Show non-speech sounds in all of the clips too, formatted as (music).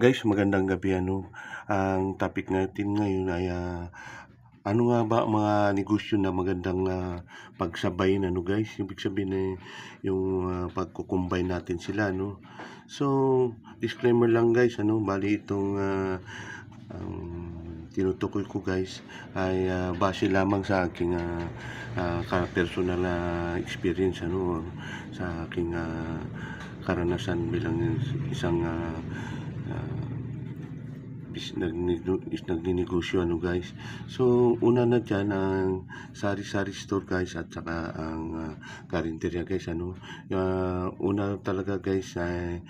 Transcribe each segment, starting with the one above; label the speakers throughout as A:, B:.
A: Guys, magandang gabi ano. Ang topic natin ngayon ay ah, ano nga ba mga negosyo na magandang ah, pagsabayin ano guys? Ibig sabihin eh, yung ah, pagko-combine natin sila no. So, disclaimer lang guys ano, bali itong ah, ang tinutukoy ko guys ay ah, base lamang sa aking ah, ka- personal na experience ano sa aking ah, karanasan bilang isang ah, ah, is is nagninegosyo ano guys. So una na dyan ang sari-sari store guys at saka ang uh, guys ano. Ah, una talaga guys ay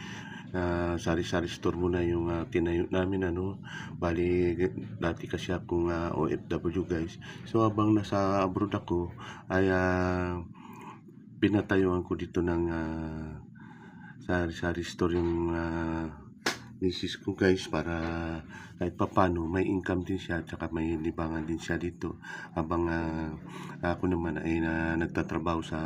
A: ah, sari-sari store muna yung ah, tinayo namin ano. Bali dati kasi akong ah, OFW guys. So habang nasa abroad ako ay ah, pinatayuan ko dito ng ah, sari-sari store yung ah, misis ko guys para kahit papano may income din siya at may libangan din siya dito. Habang ah, ako naman ay na, nagtatrabaho sa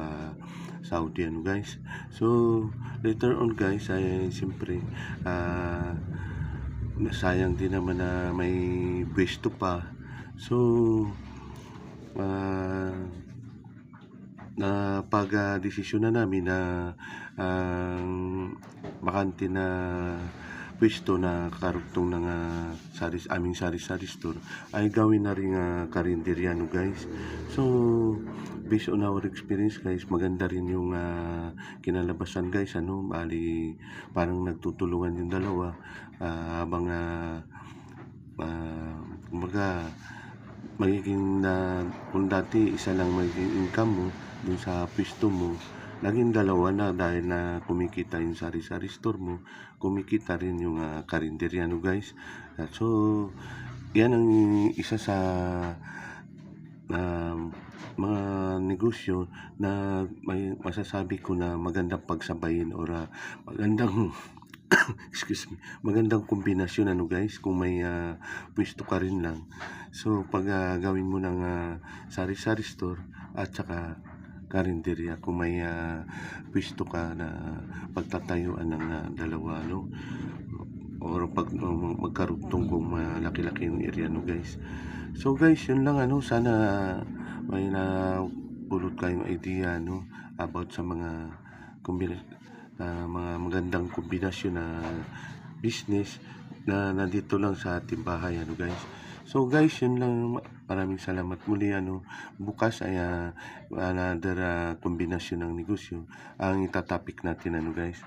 A: Saudi ano guys. So later on guys ay siyempre ah, sayang din naman na may pwesto pa. So ah, na pag ah, desisyon na namin na ang bakante na pwesto na karugtong ng ah, sari, aming sari-sari store ay gawin na rin uh, karinderya no guys. So, based on our experience guys, maganda rin yung ah, kinalabasan guys. Ano, bali parang nagtutulungan yung dalawa ah, habang uh, kumbaga magiging na kung dati isa lang magiging income mo dun sa pwesto mo naging dalawa na dahil na kumikita yung sari-sari store mo kumikita rin yung uh, karinderya no guys. At so yan ang isa sa um, mga negosyo na may masasabi ko na magandang pagsabayin or ah, magandang (coughs) excuse me magandang kombinasyon ano guys kung may ah, pwesto ka rin lang. So pag ah, gawin mo ng ah, sari-sari store at saka karinderya kung may ah, pwesto ka na pagtatayuan ng ah, dalawa no? Or pag um, magkarugtong kung malaki-laki yung area no guys? So guys yun lang ano sana may na pulot kayong idea no about sa mga ah, mga magandang kombinasyon na business na nandito lang sa ating bahay ano guys so guys yun lang. Maraming salamat muli. Ano bukas ay ah, another ah, kombinasyon ng negosyo. Ang itatopic natin ano guys.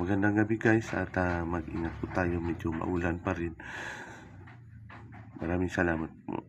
A: Magandang gabi guys at ah, mag-ingat po tayo. Medyo maulan pa rin. Maraming salamat po